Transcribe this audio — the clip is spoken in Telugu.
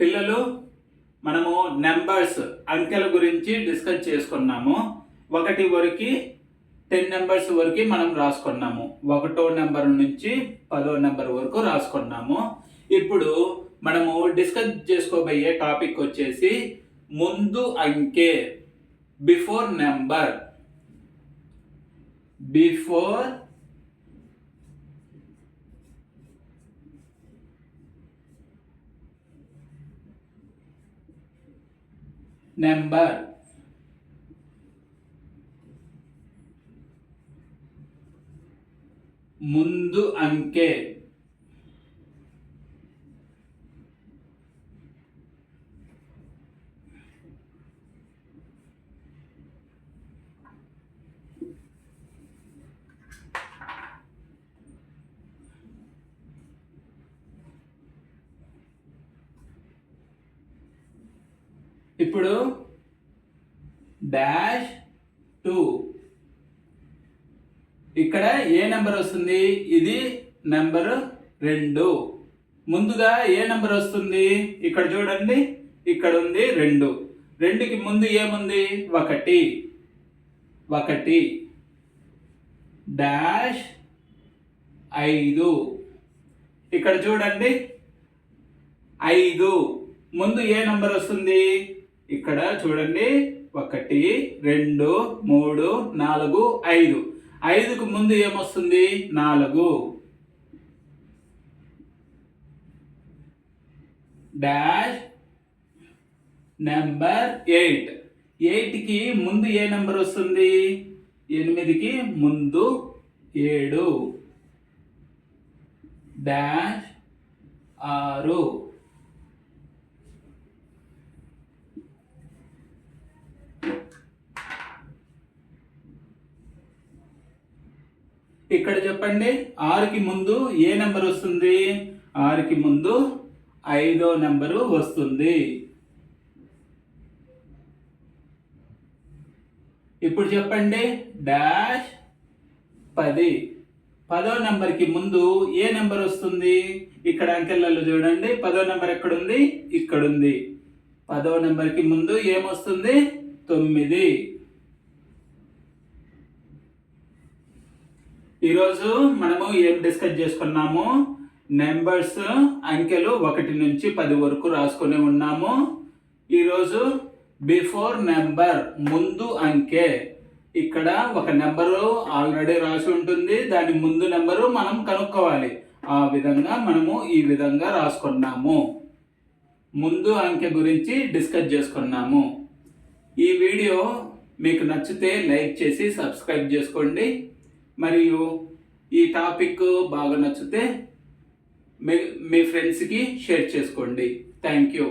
పిల్లలు మనము నెంబర్స్ అంకెల గురించి డిస్కస్ చేసుకున్నాము. ఒకటి వరకు టెన్ నెంబర్స్ వరకు మనం రాసుకున్నాము. ఒకటో నెంబర్ నుంచి పదో నెంబర్ వరకు రాసుకున్నాము. ఇప్పుడు మనము డిస్కస్ చేసుకోబోయే టాపిక్ వచ్చేసి ముందు అంకె బిఫోర్ నెంబర్. Before number. ముందు అంకె. ఇప్పుడు డాష్ టూ. ఇక్కడ ఏ నెంబర్ వస్తుంది? ఇది నెంబర్ రెండు. ముందుగా ఏ నెంబర్ వస్తుంది? ఇక్కడ చూడండి ఇక్కడ ఉంది రెండు. రెండుకి ముందు ఏముంది? ఒకటి. ఒకటి. డాష్ ఐదు. ఇక్కడ చూడండి ఐదు. ముందు ఏ నెంబర్ వస్తుంది? ఇక్కడ చూడండి. ఒకటి రెండు మూడు నాలుగు ఐదు. ఐదుకు ముందు ఏమొస్తుంది? నాలుగు. Dash number eight. ఎయిట్కి ముందు ఏ నెంబర్ వస్తుంది? ఎనిమిదికి ముందు ఏడు. డాష్ ఆరు. ఇక్కడ చెప్పండి. ఆరుకి ముందు ఏ నెంబర్ వస్తుంది? ఆరుకి ముందు ఐదో నెంబరు వస్తుంది. ఇప్పుడు చెప్పండి. డాష్ పది. పదో నెంబర్కి ముందు ఏ నెంబర్ వస్తుంది? ఇక్కడ అంకెళ్ళలో చూడండి. పదో నెంబర్ ఎక్కడుంది? ఇక్కడుంది. పదో నెంబర్కి ముందు ఏమొస్తుంది? తొమ్మిది. ఈరోజు మనము ఏం డిస్కస్ చేసుకున్నాము? నెంబర్స్ అంకెలు ఒకటి నుంచి పది వరకు రాసుకొని ఉన్నాము. ఈరోజు బిఫోర్ నెంబర్ ముందు అంకె. ఇక్కడ ఒక నెంబరు ఆల్రెడీ రాసి ఉంటుంది. దాని ముందు నెంబరు మనం కనుక్కోవాలి. ఆ విధంగా మనము ఈ విధంగా రాసుకున్నాము. ముందు అంకె గురించి డిస్కస్ చేసుకున్నాము. ఈ వీడియో మీకు నచ్చితే లైక్ చేసి సబ్స్క్రైబ్ చేసుకోండి. మరియు ఈ టాపిక్ బాగా నచ్చితే మీ మీ ఫ్రెండ్స్కి షేర్ చేసుకోండి. Thank you